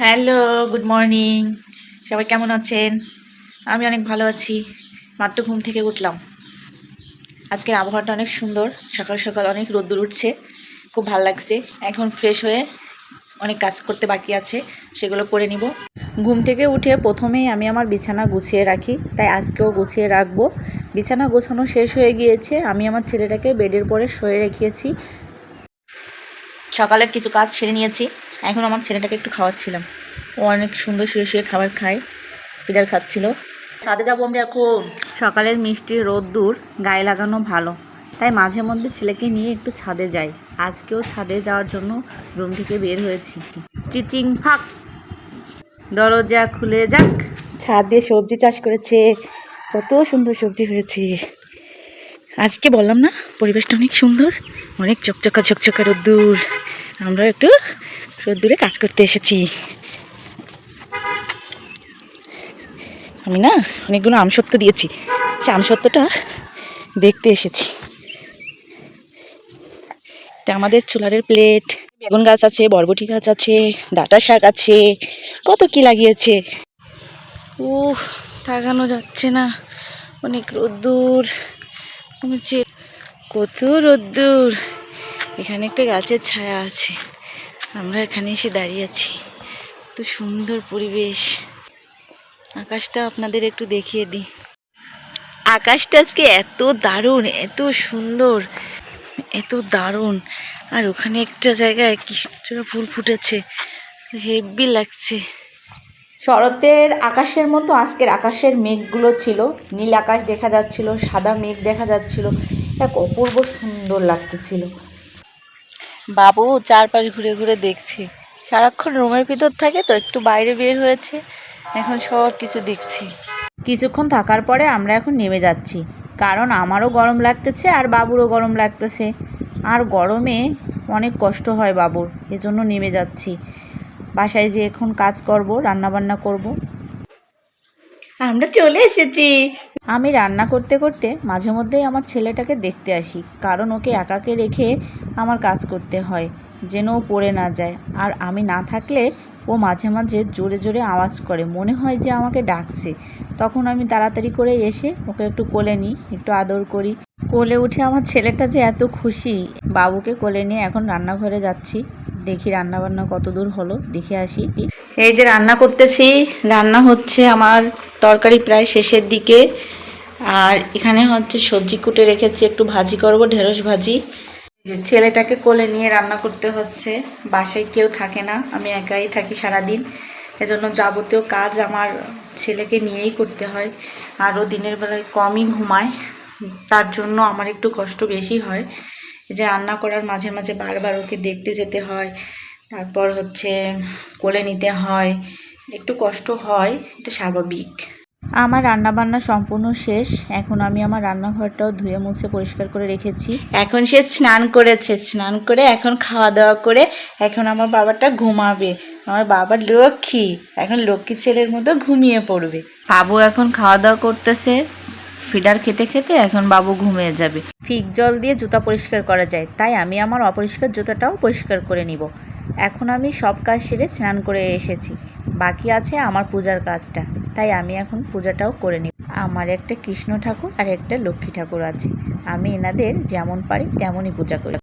Hello good morning সবাই কেমন আছেন? আমি অনেক ভালো আছি। মাত্র ঘুম থেকে উঠলাম। আজকের আবহাওয়াটা অনেক সুন্দর। সকাল সকাল অনেক রোদ্দুর উঠছে। খুব ভালো লাগছে। এখন ফ্রেশ হয়ে অনেক কাজ করতে বাকি আছে। সেগুলো করে নিব। ঘুম থেকে উঠে প্রথমেই আমি আমার বিছানা গুছিয়ে রাখি। তাই আজকেও গুছিয়ে রাখব। বিছানা গোছানো শেষ হয়ে গিয়েছে। আমি আমার ছেলেটাকে বেডের পরে শুয়ে রেখেছি। সকালের কিছু কাজ সেরে নিয়েছি। এখন আমার ছেলেটাকে একটু খাওয়াচ্ছিলাম। ও অনেক সুন্দর শুয়ে শুয়ে খাবার খায় ফিডার খাচ্ছিল। ছাদে যাব আমরা এখন। সকালের মিষ্টি রোদ্দুর গায়ে লাগানো ভালো। তাই মাঝে মধ্যে ছেলেকে নিয়ে একটু ছাদে যাই। আজকেও ছাদে যাওয়ার জন্য রুম থেকে বের হয়েছি। চিচিং ফাঁক। দরজা খুলে যাক। ছাদ দিয়ে সবজি চাষ করেছে। কত সুন্দর সবজি হয়েছে। আজকে বললাম না পরিবেশটা অনেক সুন্দর। অনেক চকচকা চকচকা রোদ্দুর। আমরা একটু রোদ্দুরে কাজ করতে এসেছি। আমি না অনেকগুলো আমসত্ব দিয়েছি। সে আমসত্বটা দেখতে এসেছি। এটা আমাদের চুলারের প্লেট। বেগুন গাছ আছে, বরবটি গাছ আছে, ডাটা শাক আছে, কত কি লাগিয়েছে। ও তাকানো যাচ্ছে না। অনেক রোদ্দুর। কত রোদ্দুর। এখানে একটা গাছের ছায়া আছে। আমরা এখানে এসে দাঁড়িয়ে আছি। তো সুন্দর পরিবেশ। আকাশটা আপনাদের একটু দেখিয়ে দিই। আকাশটা আজকে এত দারুণ, এত সুন্দর, এত দারুণ। আর ওখানে একটা জায়গায় কিছুটা ফুল ফুটেছে, হেভি লাগছে। শরতের আকাশের মতো, আজকের আকাশের মেঘগুলো ছিল। নীল আকাশ দেখা যাচ্ছিল, সাদা মেঘ দেখা যাচ্ছিল। এক অপূর্ব সুন্দর লাগতেছিল। বাবু চারপাশ ঘুরে ঘুরে দেখছে। সারাক্ষণ রুমের ভিতর থাকে তো একটু বাইরে বের হয়েছে এখন সব কিছু দেখছি। কিছুক্ষণ থাকার পরে আমরা এখন নেমে যাচ্ছি কারণ আমারও গরম লাগতেছে আর বাবুরও গরম লাগতেছে। আর গরমে অনেক কষ্ট হয় বাবুর এজন্য নেমে যাচ্ছি। বাসায় যে এখন কাজ করব রান্না বান্না করব। আমরা চলে এসেছি। আমি রান্না করতে করতে মাঝে মধ্যেই আমার ছেলেটাকে দেখতে আসি, কারণ ওকে একাকে রেখে আমার কাজ করতে হয়, যেন ও পড়ে না যায়। আর আমি না থাকলে ও মাঝে মাঝে জোরে জোরে আওয়াজ করে, মনে হয় যে আমাকে ডাকছে। তখন আমি তাড়াতাড়ি করে এসে ওকে একটু কোলে নিই, একটু আদর করি। কোলে উঠে আমার ছেলেটা যে এত খুশি, বাবুকে কোলে নিয়ে এখন রান্নাঘরে যাচ্ছি। দেখি রান্না বান্না কত দূর হলো, দেখে আসি। এই যে রান্না করতেছি, রান্না হচ্ছে আমার তরকারি প্রায় শেষের দিকে। আর এখানে হচ্ছে সবজি কুটে রেখেছি, একটু ভাজি করব, ঢেঁড়স ভাজি। যে ছেলেটাকে কোলে নিয়ে রান্না করতে হচ্ছে, বাসায় কেউ থাকে না, আমি একাই থাকি সারাদিন। এজন্য যাবতীয় কাজ আমার ছেলেকে নিয়েই করতে হয় আরও দিনের বেলায় কমই ঘুমায়, তার জন্য আমার একটু কষ্ট বেশি হয়। যে রান্না করার মাঝে মাঝে বারবার ওকে দেখতে যেতে হয়, তারপর হচ্ছে কোলে নিতে হয়, একটু কষ্ট হয়, এটা স্বাভাবিক। আমার রান্না বান্না সম্পূর্ণ শেষ। এখন আমি আমার রান্নাঘরটাও ধুয়ে মুছে পরিষ্কার করে রেখেছি। এখন সে স্নান করেছে। স্নান করে এখন খাওয়া দাওয়া করে এখন আমার বাবাটা ঘুমাবে। আমার বাবার লক্ষ্মী। এখন লক্ষ্মী ছেলের মতো ঘুমিয়ে পড়বে। বাবু এখন খাওয়া দাওয়া করতেছে। ফিডার খেতে খেতে এখন বাবু ঘুমিয়ে যাবে। ফিক জল দিয়ে জুতা পরিষ্কার করা যায়। তাই আমি আমার অপরিষ্কার জুতাটাও পরিষ্কার করে নিব। এখন আমি সব কাজ সেরে স্নান করে এসেছি। বাকি আছে আমার পূজার কাজটা। তাই আমি এখন পূজাটাও করে নিই আমার একটা কৃষ্ণ ঠাকুর আর একটা লক্ষ্মী ঠাকুর আছে। আমি এনাদের যেমন পারি তেমনই পূজা করি।